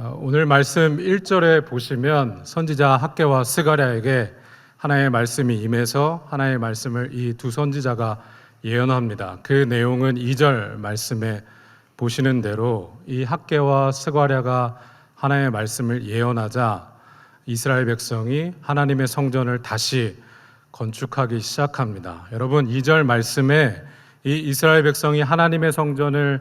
어, 오늘 말씀 1절에 보시면 선지자 학계와 스가랴에게 하나의 말씀이 임해서 하나의 말씀을 이 두 선지자가 예언합니다. 그 내용은 2절 말씀에 보시는 대로 이 학계와 스가랴가 하나의 말씀을 예언하자 이스라엘 백성이 하나님의 성전을 다시 건축하기 시작합니다. 여러분 2절 말씀에 이 이스라엘 백성이 하나님의 성전을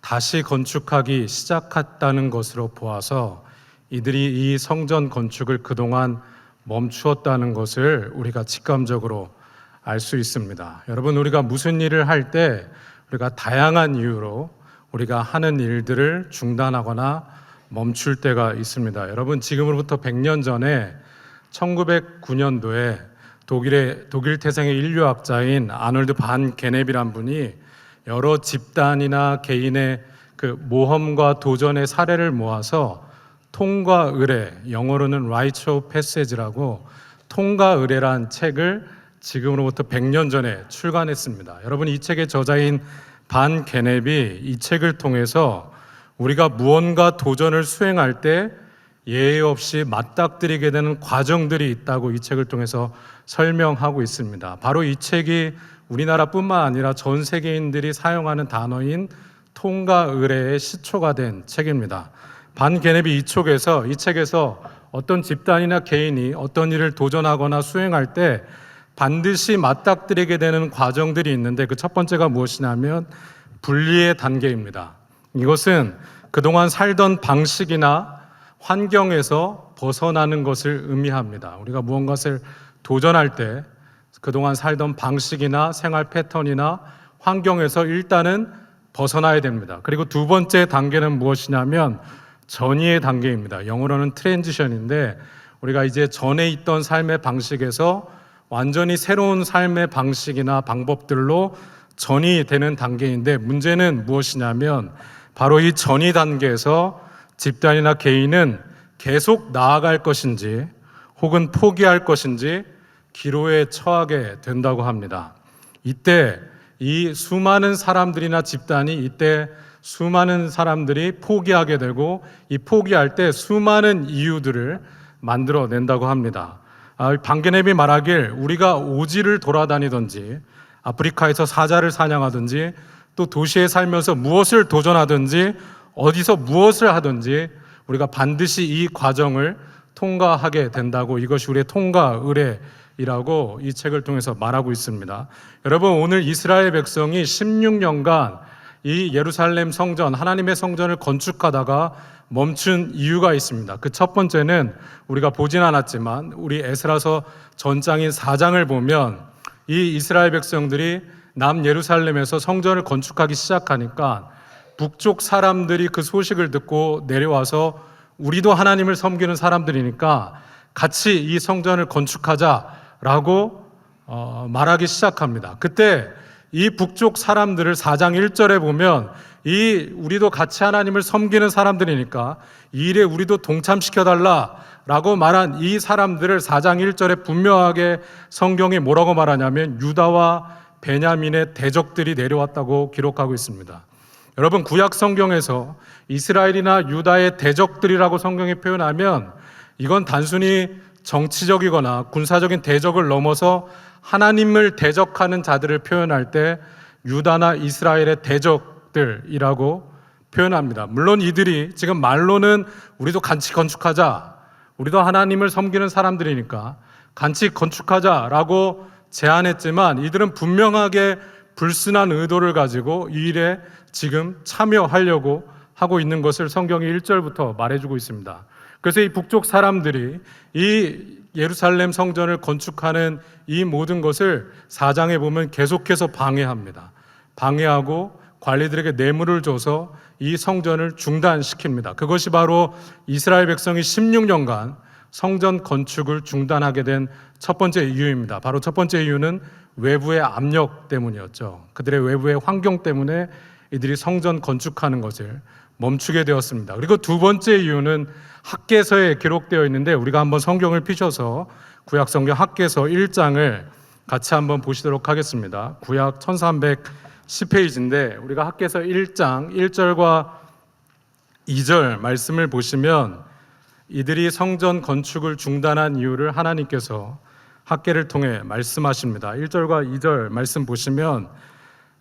다시 건축하기 시작했다는 것으로 보아서 이들이 이 성전 건축을 그동안 멈추었다는 것을 우리가 직감적으로 알 수 있습니다. 여러분 우리가 무슨 일을 할 때 우리가 다양한 이유로 우리가 하는 일들을 중단하거나 멈출 때가 있습니다. 여러분 지금으로부터 100년 전에 1909년도에 독일의 독일 태생의 인류학자인 아놀드 반 게넵이란 분이 여러 집단이나 개인의 그 모험과 도전의 사례를 모아서 통과 의례 영어로는 Rites of Passage라고 통과 의례란 책을 지금으로부터 100년 전에 출간했습니다. 여러분 이 책의 저자인 반 게넵이 이 책을 통해서 우리가 무언가 도전을 수행할 때 예의 없이 맞닥뜨리게 되는 과정들이 있다고 이 책을 통해서 설명하고 있습니다. 바로 이 책이 우리나라뿐만 아니라 전 세계인들이 사용하는 단어인 통과 의례의 시초가 된 책입니다. 반 게넵이 이 쪽에서 이 책에서 어떤 집단이나 개인이 어떤 일을 도전하거나 수행할 때 반드시 맞닥뜨리게 되는 과정들이 있는데 그 첫 번째가 무엇이냐면 분리의 단계입니다. 이것은 그동안 살던 방식이나 환경에서 벗어나는 것을 의미합니다. 우리가 무언가를 도전할 때 그동안 살던 방식이나 생활 패턴이나 환경에서 일단은 벗어나야 됩니다. 그리고 두 번째 단계는 무엇이냐면 전이의 단계입니다. 영어로는 트랜지션인데 우리가 이제 전에 있던 삶의 방식에서 완전히 새로운 삶의 방식이나 방법들로 전이 되는 단계인데 문제는 무엇이냐면 바로 이 전이 단계에서 집단이나 개인은 계속 나아갈 것인지 혹은 포기할 것인지 기로에 처하게 된다고 합니다. 이때 이 수많은 사람들이나 집단이 이때 수많은 사람들이 포기하게 되고 이 포기할 때 수많은 이유들을 만들어낸다고 합니다. 아, 방게넴이 말하길 우리가 오지를 돌아다니든지 아프리카에서 사자를 사냥하든지 또 도시에 살면서 무엇을 도전하든지 어디서 무엇을 하든지 우리가 반드시 이 과정을 통과하게 된다고 이것이 우리의 통과 의례이라고 이 책을 통해서 말하고 있습니다. 여러분 오늘 이스라엘 백성이 16년간 이 예루살렘 성전 하나님의 성전을 건축하다가 멈춘 이유가 있습니다. 그 첫 번째는 우리가 보진 않았지만 우리 에스라서 전장인 4장을 보면 이 이스라엘 백성들이 남 예루살렘에서 성전을 건축하기 시작하니까 북쪽 사람들이 그 소식을 듣고 내려와서 우리도 하나님을 섬기는 사람들이니까 같이 이 성전을 건축하자라고 어, 말하기 시작합니다. 그때 이 북쪽 사람들을 4장 1절에 보면 이 우리도 같이 하나님을 섬기는 사람들이니까 이 일에 우리도 동참시켜 달라라고 말한 이 사람들을 4장 1절에 분명하게 성경이 뭐라고 말하냐면 유다와 베냐민의 대적들이 내려왔다고 기록하고 있습니다. 여러분 구약 성경에서 이스라엘이나 유다의 대적들이라고 성경이 표현하면 이건 단순히 정치적이거나 군사적인 대적을 넘어서 하나님을 대적하는 자들을 표현할 때 유다나 이스라엘의 대적들이라고 표현합니다. 물론 이들이 지금 말로는 우리도 같이 건축하자. 우리도 하나님을 섬기는 사람들이니까 같이 건축하자라고 제안했지만 이들은 분명하게 불순한 의도를 가지고 이 일에 지금 참여하려고 하고 있는 것을 성경이 1절부터 말해주고 있습니다. 그래서 이 북쪽 사람들이 이 예루살렘 성전을 건축하는 이 모든 것을 사장에 보면 계속해서 방해합니다. 방해하고 관리들에게 뇌물을 줘서 이 성전을 중단시킵니다. 그것이 바로 이스라엘 백성이 16년간 성전 건축을 중단하게 된 첫 번째 이유입니다. 바로 첫 번째 이유는 외부의 압력 때문이었죠. 그들의 외부의 환경 때문에 이들이 성전 건축하는 것을 멈추게 되었습니다. 그리고 두 번째 이유는 학계서에 기록되어 있는데 우리가 한번 성경을 피셔서 구약 성경 학계서 1장을 같이 한번 보시도록 하겠습니다. 구약 1310페이지인데 우리가 학계서 1장 1절과 2절 말씀을 보시면 이들이 성전 건축을 중단한 이유를 하나님께서 학계를 통해 말씀하십니다. 1절과 2절 말씀 보시면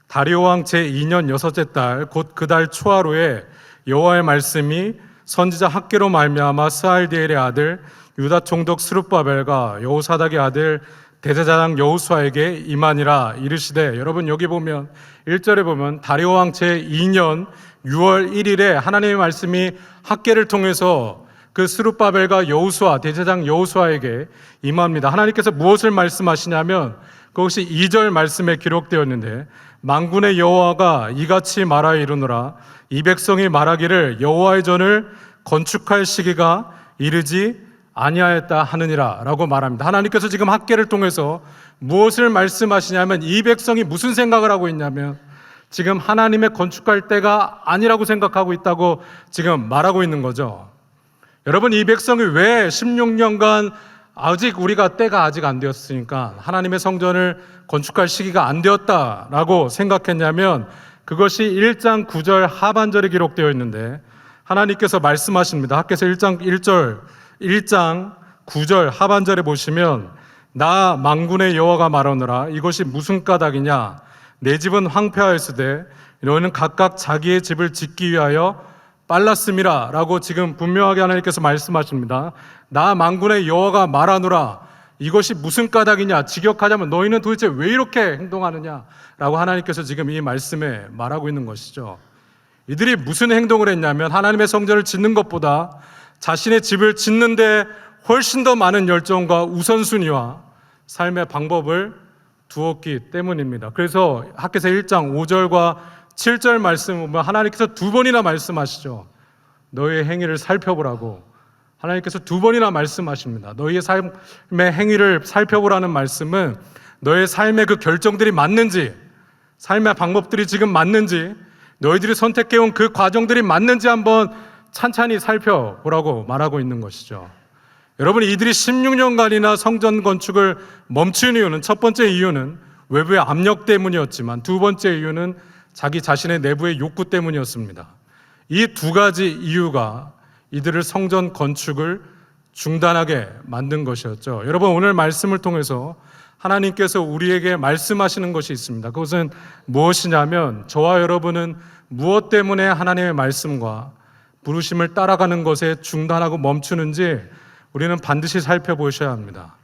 다리오 왕 제2년 여섯째 달 곧 그 달 초하루에 여호와의 말씀이 선지자 학계로 말미암아 스알디엘의 아들 유다 총독 스룹바벨과 여호사닥의 아들 대제사장 여호수아에게 임하니라 이르시되 여러분 여기 보면 1절에 보면 다리오 왕 제2년 6월 1일에 하나님의 말씀이 학계를 통해서 그 스룹바벨과 여호수아 대제사장 여호수아에게 임합니다. 하나님께서 무엇을 말씀하시냐면 그것이 2절 말씀에 기록되어 있는데 만군의 여호와가 이같이 말하 이르노라 이 백성이 말하기를 여호와의 전을 건축할 시기가 이르지 아니하였다 하느니라라고 말합니다. 하나님께서 지금 학계를 통해서 무엇을 말씀하시냐면 이 백성이 무슨 생각을 하고 있냐면 지금 하나님의 건축할 때가 아니라고 생각하고 있다고 지금 말하고 있는 거죠. 여러분 이 백성이 왜 16년간 아직 우리가 때가 아직 안 되었으니까 하나님의 성전을 건축할 시기가 안 되었다라고 생각했냐면 그것이 1장 9절 하반절에 기록되어 있는데 하나님께서 말씀하십니다. 학께서 1장 1절 1장 9절 하반절에 보시면 나 망군의 여호와가 말하노라 이것이 무슨 까닭이냐 내 집은 황폐하였으되 너희는 각각 자기의 집을 짓기 위하여 빨랐음이라 라고 지금 분명하게 하나님께서 말씀하십니다. 나 망군의 여호와가 말하노라 이것이 무슨 까닭이냐 직역하자면 너희는 도대체 왜 이렇게 행동하느냐 라고 하나님께서 지금 이 말씀에 말하고 있는 것이죠. 이들이 무슨 행동을 했냐면 하나님의 성전을 짓는 것보다 자신의 집을 짓는데 훨씬 더 많은 열정과 우선순위와 삶의 방법을 두었기 때문입니다. 그래서 학계서 1장 5절과 7절 말씀 보면 하나님께서 두 번이나 말씀하시죠. 너희의 행위를 살펴보라고 하나님께서 두 번이나 말씀하십니다. 너희의 삶의 행위를 살펴보라는 말씀은 너의 삶의 그 결정들이 맞는지, 삶의 방법들이 지금 맞는지, 너희들이 선택해온 그 과정들이 맞는지 한번 찬찬히 살펴보라고 말하고 있는 것이죠. 여러분, 이들이 16년간이나 성전 건축을 멈춘 이유는 첫 번째 이유는 외부의 압력 때문이었지만 두 번째 이유는 자기 자신의 내부의 욕구 때문이었습니다. 이 두 가지 이유가 이들을 성전 건축을 중단하게 만든 것이었죠. 여러분 오늘 말씀을 통해서 하나님께서 우리에게 말씀하시는 것이 있습니다. 그것은 무엇이냐면 저와 여러분은 무엇 때문에 하나님의 말씀과 부르심을 따라가는 것에 중단하고 멈추는지 우리는 반드시 살펴보셔야 합니다.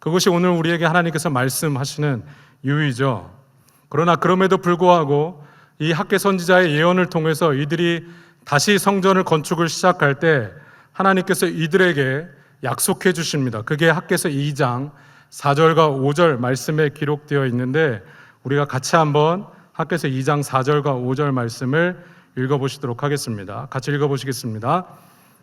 그것이 오늘 우리에게 하나님께서 말씀하시는 이유이죠. 그러나 그럼에도 불구하고 이 학계 선지자의 예언을 통해서 이들이 다시 성전을 건축을 시작할 때 하나님께서 이들에게 약속해 주십니다. 그게 학계서 2장 4절과 5절 말씀에 기록되어 있는데 우리가 같이 한번 학계서 2장 4절과 5절 말씀을 읽어 보시도록 하겠습니다. 같이 읽어 보시겠습니다.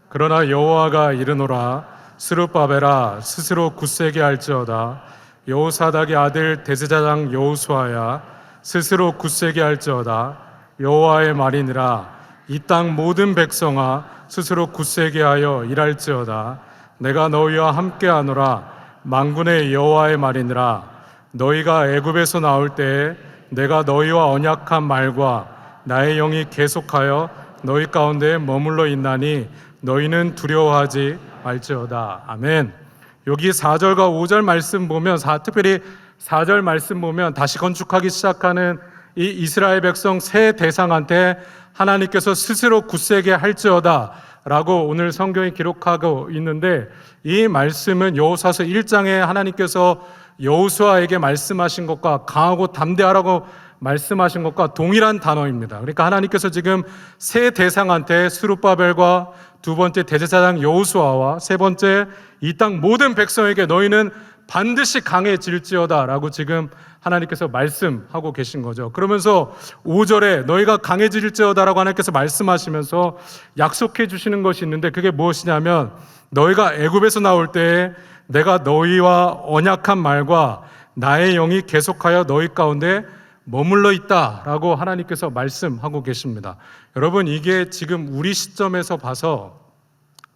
그러나 여호와가 이르노라 스룹바벨아 스스로 굳세게 할지어다 여호사닥의 아들 대제사장 여호수아야 스스로 굳세게 할지어다. 여호와의 말이니라. 이 땅 모든 백성아 스스로 굳세게 하여 일할지어다. 내가 너희와 함께하노라. 만군의 여호와의 말이니라. 너희가 애굽에서 나올 때에 내가 너희와 언약한 말과 나의 영이 계속하여 너희 가운데 머물러 있나니 너희는 두려워하지 말지어다. 아멘 여기 4절과 5절 말씀 보면 사- 특별히 4절 말씀 보면 다시 건축하기 시작하는 이 이스라엘 백성 새 대상한테 하나님께서 스스로 굳세게 할지어다 라고 오늘 성경이 기록하고 있는데 이 말씀은 여호사서 1장에 하나님께서 여호수아에게 말씀하신 것과 강하고 담대하라고 말씀하신 것과 동일한 단어입니다. 그러니까 하나님께서 지금 새 대상한테 스룹바벨과 두 번째 대제사장 여호수아와 세 번째 이 땅 모든 백성에게 너희는 반드시 강해질지어다라고 지금 하나님께서 말씀하고 계신 거죠. 그러면서 5절에 너희가 강해질지어다라고 하나님께서 말씀하시면서 약속해 주시는 것이 있는데 그게 무엇이냐면 너희가 애굽에서 나올 때 내가 너희와 언약한 말과 나의 영이 계속하여 너희 가운데 머물러 있다라고 하나님께서 말씀하고 계십니다. 여러분 이게 지금 우리 시점에서 봐서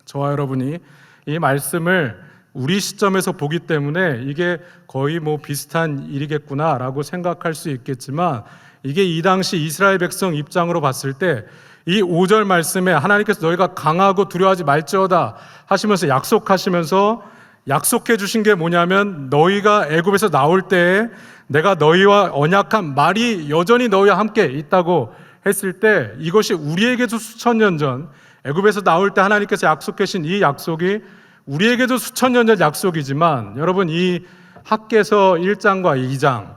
저와 여러분이 이 말씀을 우리 시점에서 보기 때문에 이게 거의 뭐 비슷한 일이겠구나라고 생각할 수 있겠지만 이게 이 당시 이스라엘 백성 입장으로 봤을 때 이 5절 말씀에 하나님께서 너희가 강하고 두려워하지 말지어다 하시면서 약속하시면서 약속해 주신 게 뭐냐면 너희가 애굽에서 나올 때에 내가 너희와 언약한 말이 여전히 너희와 함께 있다고 했을 때 이것이 우리에게도 수천 년 전 애굽에서 나올 때 하나님께서 약속하신 이 약속이 우리에게도 수천 년 전 약속이지만 여러분 이 학계서 1장과 2장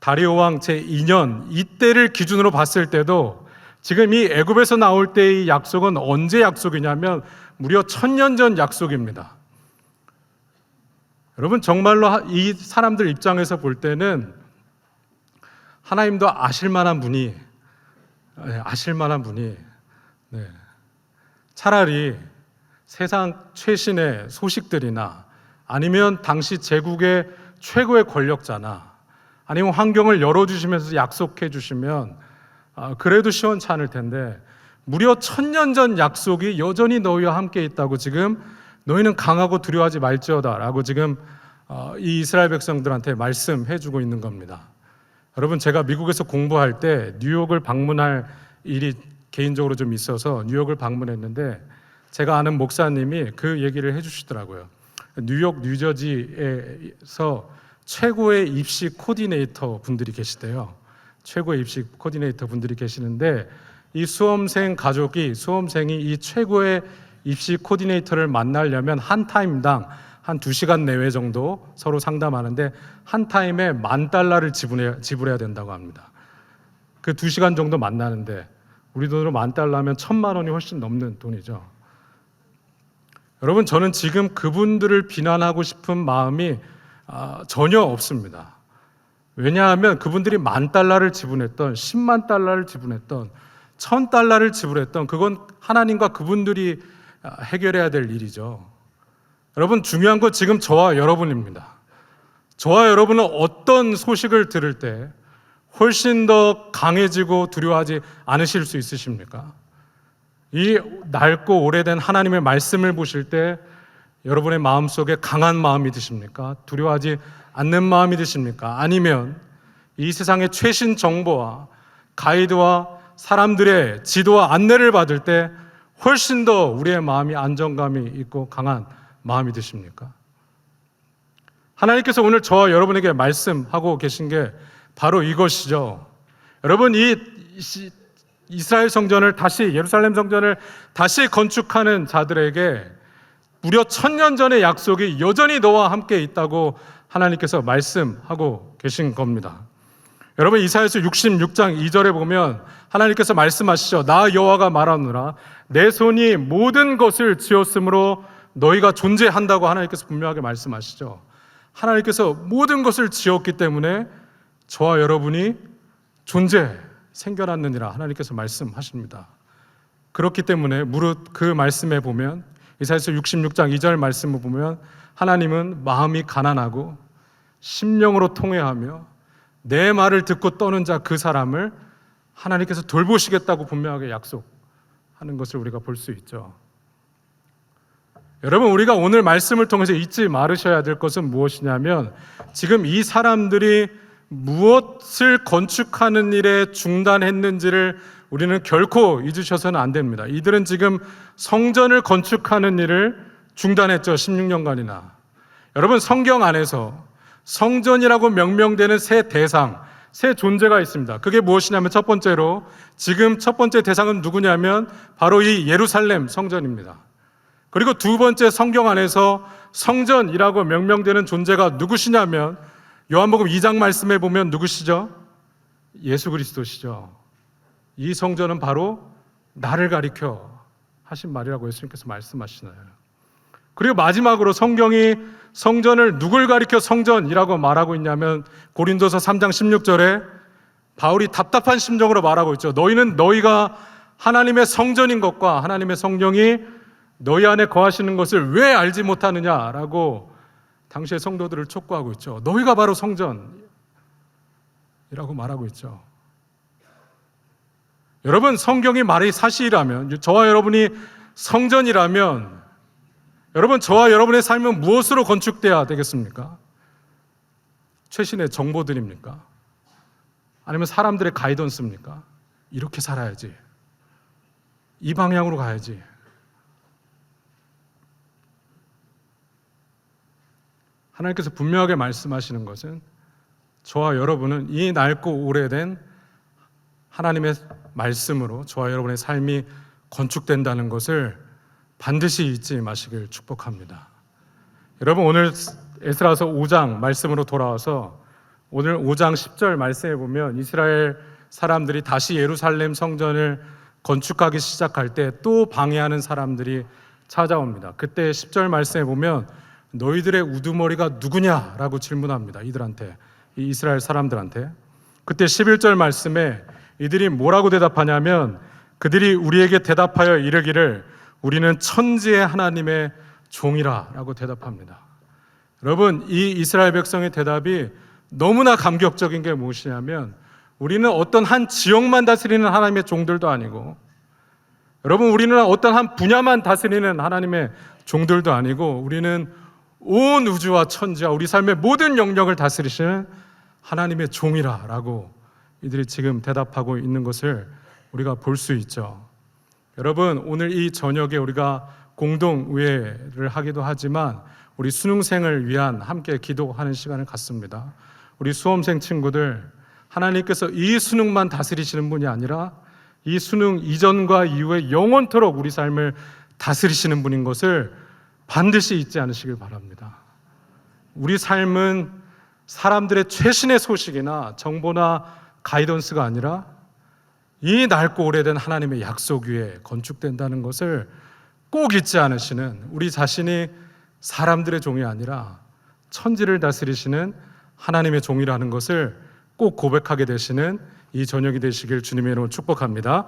다리오 왕 제 2년 이때를 기준으로 봤을 때도 지금 이 애굽에서 나올 때의 약속은 언제 약속이냐면 무려 천년 전 약속입니다. 여러분 정말로 하- 이 사람들 입장에서 볼 때는 하나님도 아실 만한 분이 네, 아실 만한 분이 네. 차라리 세상 최신의 소식들이나 아니면 당시 제국의 최고의 권력자나 아니면 환경을 열어주시면서 약속해 주시면 아, 그래도 시원찮을 텐데 무려 천년 전 약속이 여전히 너희와 함께 있다고 지금 너희는 강하고 두려워하지 말지어다라고 지금 어, 이 이스라엘 백성들한테 말씀해 주고 있는 겁니다. 여러분 제가 미국에서 공부할 때 뉴욕을 방문할 일이 개인적으로 좀 있어서 뉴욕을 방문했는데 제가 아는 목사님이 그 얘기를 해 주시더라고요. 뉴욕 뉴저지에서 최고의 입시 코디네이터 분들이 계시대요. 최고의 입시 코디네이터 분들이 계시는데 이 수험생 가족이 수험생이 이 최고의 입시 코디네이터를 만나려면 한 타임당 한두 시간 내외 정도 서로 상담하는데 한 타임에 만 달러를 지불해, 지불해야 된다고 합니다. 그두 시간 정도 만나는데 우리 돈으로 만 달러면 천만 원이 훨씬 넘는 돈이죠. 여러분 저는 지금 그분들을 비난하고 싶은 마음이 아, 전혀 없습니다. 왜냐하면 그분들이 만 달러를 지불했던 10만 달러를 지불했던 천 달러를 지불했던 그건 하나님과 그분들이 아, 해결해야 될 일이죠. 여러분 중요한 건 지금 저와 여러분입니다. 저와 여러분은 어떤 소식을 들을 때 훨씬 더 강해지고 두려워하지 않으실 수 있으십니까? 이 낡고 오래된 하나님의 말씀을 보실 때 여러분의 마음 속에 강한 마음이 드십니까? 두려워하지 않는 마음이 드십니까? 아니면 이 세상의 최신 정보와 가이드와 사람들의 지도와 안내를 받을 때 훨씬 더 우리의 마음이 안정감이 있고 강한 마음이 드십니까? 하나님께서 오늘 저와 여러분에게 말씀하고 계신 게 바로 이것이죠. 여러분 이 시- 이스라엘 성전을 다시 예루살렘 성전을 다시 건축하는 자들에게 무려 천년 전의 약속이 여전히 너와 함께 있다고 하나님께서 말씀하고 계신 겁니다. 여러분 이사야서 66장 2절에 보면 하나님께서 말씀하시죠. 나 여호와가 말하노라 내 손이 모든 것을 지었으므로 너희가 존재한다고 하나님께서 분명하게 말씀하시죠. 하나님께서 모든 것을 지었기 때문에 저와 여러분이 존재 생겨났느니라 하나님께서 말씀하십니다. 그렇기 때문에 무릇 그 말씀에 보면 이사야서 66장 2절 말씀을 보면 하나님은 마음이 가난하고 심령으로 통회하며 내 말을 듣고 떠는 자 그 사람을 하나님께서 돌보시겠다고 분명하게 약속 하는 것을 우리가 볼 수 있죠. 여러분 우리가 오늘 말씀을 통해서 잊지 말으셔야 될 것은 무엇이냐면 지금 이 사람들이 무엇을 건축하는 일에 중단했는지를 우리는 결코 잊으셔서는 안 됩니다. 이들은 지금 성전을 건축하는 일을 중단했죠. 16년간이나. 여러분 성경 안에서 성전이라고 명명되는 새 대상, 새 존재가 있습니다. 그게 무엇이냐면 첫 번째로 지금 첫 번째 대상은 누구냐면 바로 이 예루살렘 성전입니다. 그리고 두 번째 성경 안에서 성전이라고 명명되는 존재가 누구시냐면 요한복음 2장 말씀에 보면 누구시죠? 예수 그리스도시죠. 이 성전은 바로 나를 가리켜 하신 말이라고 예수님께서 말씀하시나요? 그리고 마지막으로 성경이 성전을 누굴 가리켜 성전이라고 말하고 있냐면 고린도서 3장 16절에 바울이 답답한 심정으로 말하고 있죠. 너희는 너희가 하나님의 성전인 것과 하나님의 성령이 너희 안에 거하시는 것을 왜 알지 못하느냐라고 당시의 성도들을 촉구하고 있죠. 너희가 바로 성전이라고 말하고 있죠. 여러분 성경이 말이 사실이라면 저와 여러분이 성전이라면 여러분 저와 여러분의 삶은 무엇으로 건축돼야 되겠습니까? 최신의 정보들입니까? 아니면 사람들의 가이던스입니까? 이렇게 살아야지. 이 방향으로 가야지. 하나님께서 분명하게 말씀하시는 것은 저와 여러분은 이 낡고 오래된 하나님의 말씀으로 저와 여러분의 삶이 건축된다는 것을 반드시 잊지 마시길 축복합니다. 여러분 오늘 에스라서 5장 말씀으로 돌아와서 오늘 5장 10절 말씀에 보면 이스라엘 사람들이 다시 예루살렘 성전을 건축하기 시작할 때 또 방해하는 사람들이 찾아옵니다. 그때 10절 말씀에 보면 너희들의 우두머리가 누구냐라고 질문합니다. 이들한테 이 이스라엘 사람들한테 그때 11절 말씀에 이들이 뭐라고 대답하냐면 그들이 우리에게 대답하여 이르기를 우리는 천지의 하나님의 종이라라고 대답합니다. 여러분 이 이스라엘 백성의 대답이 너무나 감격적인 게 무엇이냐면 우리는 어떤 한 지역만 다스리는 하나님의 종들도 아니고 여러분 우리는 어떤 한 분야만 다스리는 하나님의 종들도 아니고 우리는 온 우주와 천지와 우리 삶의 모든 영역을 다스리시는 하나님의 종이라라고 이들이 지금 대답하고 있는 것을 우리가 볼 수 있죠. 여러분 오늘 이 저녁에 우리가 공동 우회를 하기도 하지만 우리 수능생을 위한 함께 기도하는 시간을 갖습니다. 우리 수험생 친구들 하나님께서 이 수능만 다스리시는 분이 아니라 이 수능 이전과 이후에 영원토록 우리 삶을 다스리시는 분인 것을 반드시 잊지 않으시길 바랍니다. 우리 삶은 사람들의 최신의 소식이나 정보나 가이던스가 아니라 이 낡고 오래된 하나님의 약속 위에 건축된다는 것을 꼭 잊지 않으시는 우리 자신이 사람들의 종이 아니라 천지를 다스리시는 하나님의 종이라는 것을 꼭 고백하게 되시는 이 저녁이 되시길 주님의 이름으로 축복합니다.